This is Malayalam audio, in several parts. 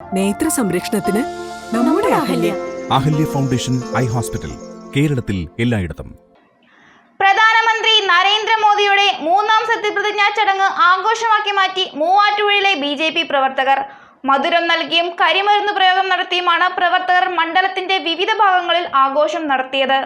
നേത്ര സംരക്ഷണത്തിന് നമ്മുടെ Ahalya. Ahalya Foundation Eye Hospital കേരളത്തിൽ എല്ലായിടത്തും. പ്രധാനമന്ത്രി നരേന്ദ്രമോദിയുടെ മൂന്നാം സത്യപ്രതിജ്ഞാ ചടങ്ങ് ആഘോഷമാക്കി മാറ്റി മൂവാറ്റുപുഴയിലെ ബി ജെ പി പ്രവർത്തകർ. മധുരം നൽകിയും കരിമരുന്ന് പ്രയോഗം നടത്തിയുമാണ് പ്രവർത്തകർ മണ്ഡലത്തിന്റെ വിവിധ ഭാഗങ്ങളിൽ ആഘോഷം നടത്തിയത്.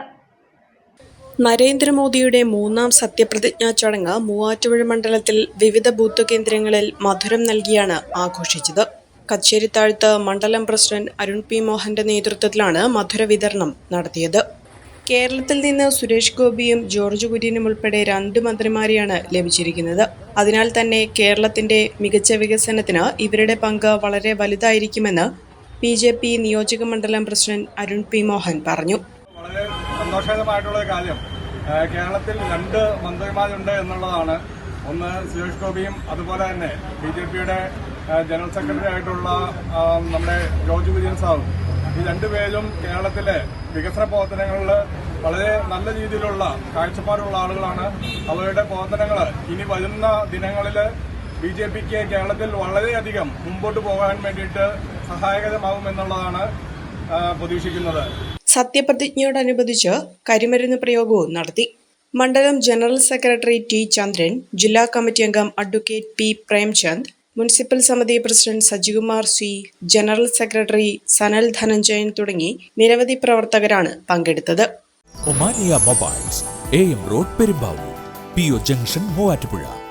നരേന്ദ്രമോദിയുടെ മൂന്നാം സത്യപ്രതിജ്ഞാ ചടങ്ങ് മൂവാറ്റുപുഴ മണ്ഡലത്തിൽ വിവിധ ബൂത്ത് കേന്ദ്രങ്ങളിൽ മധുരം നൽകിയാണ് ആഘോഷിച്ചത്. കച്ചേരിത്താഴ്ത്ത് മണ്ഡലം പ്രസിഡന്റ് അരുൺ പി മോഹന്റെ നേതൃത്വത്തിലാണ് മധുര വിതരണം നടത്തിയത്. കേരളത്തിൽ നിന്ന് സുരേഷ് ഗോപിയും ജോർജ് കുര്യനും ഉൾപ്പെടെ രണ്ട് മന്ത്രിമാരെയാണ് ലഭിച്ചിരിക്കുന്നത്. അതിനാൽ തന്നെ കേരളത്തിന്റെ മികച്ച വികസനത്തിന് ഇവരുടെ പങ്ക് വളരെ വലുതായിരിക്കുമെന്ന് ബി ജെ പി നിയോജക മണ്ഡലം പ്രസിഡന്റ് അരുൺ പി മോഹൻ പറഞ്ഞു. വളരെ സന്തോഷകരമായിട്ടുള്ള കാര്യം. കേരളത്തിൽ രണ്ട് മന്ത്രിമാരുണ്ട് എന്നുള്ളതാണ് ഒന്ന് സുരേഷ് ഗോപിയും അതുപോലെ തന്നെ ബി ജെ പിയുടെ ജനറൽ സെക്രട്ടറി ആയിട്ടുള്ള നമ്മുടെ ജോർജ് കുര്യൻ സാറും. ഈ രണ്ടുപേരും കേരളത്തിലെ വികസന പ്രവർത്തനങ്ങളിൽ വളരെ നല്ല രീതിയിലുള്ള കാഴ്ചപ്പാടുള്ള ആളുകളാണ്. അവരുടെ പ്രവർത്തനങ്ങൾ ഇനി വരുന്ന ദിനങ്ങളിൽ ബി ജെ പിക്ക് കേരളത്തിൽ വളരെയധികം മുമ്പോട്ട് പോകാൻ വേണ്ടിയിട്ട് സഹായകരമാകുമെന്നുള്ളതാണ് പ്രതീക്ഷിക്കുന്നത്. സത്യപ്രതിജ്ഞയോടനുബന്ധിച്ച് കരിമരുന്ന് പ്രയോഗവും നടത്തി. മണ്ഡലം ജനറൽ സെക്രട്ടറി ടി ചന്ദ്രൻ ജില്ലാ കമ്മിറ്റി അംഗം അഡ്വക്കേറ്റ് പി പ്രേംചന്ദ് മുനിസിപ്പൽ സമിതി president Sajikumar C general secretary Sanal Dhananjayan തുടങ്ങി നിരവധി പ്രവർത്തകരാണ് പങ്കെടുത്തത്. Omania mobiles A M road Perumbavoor P O junction Muvattupuzha.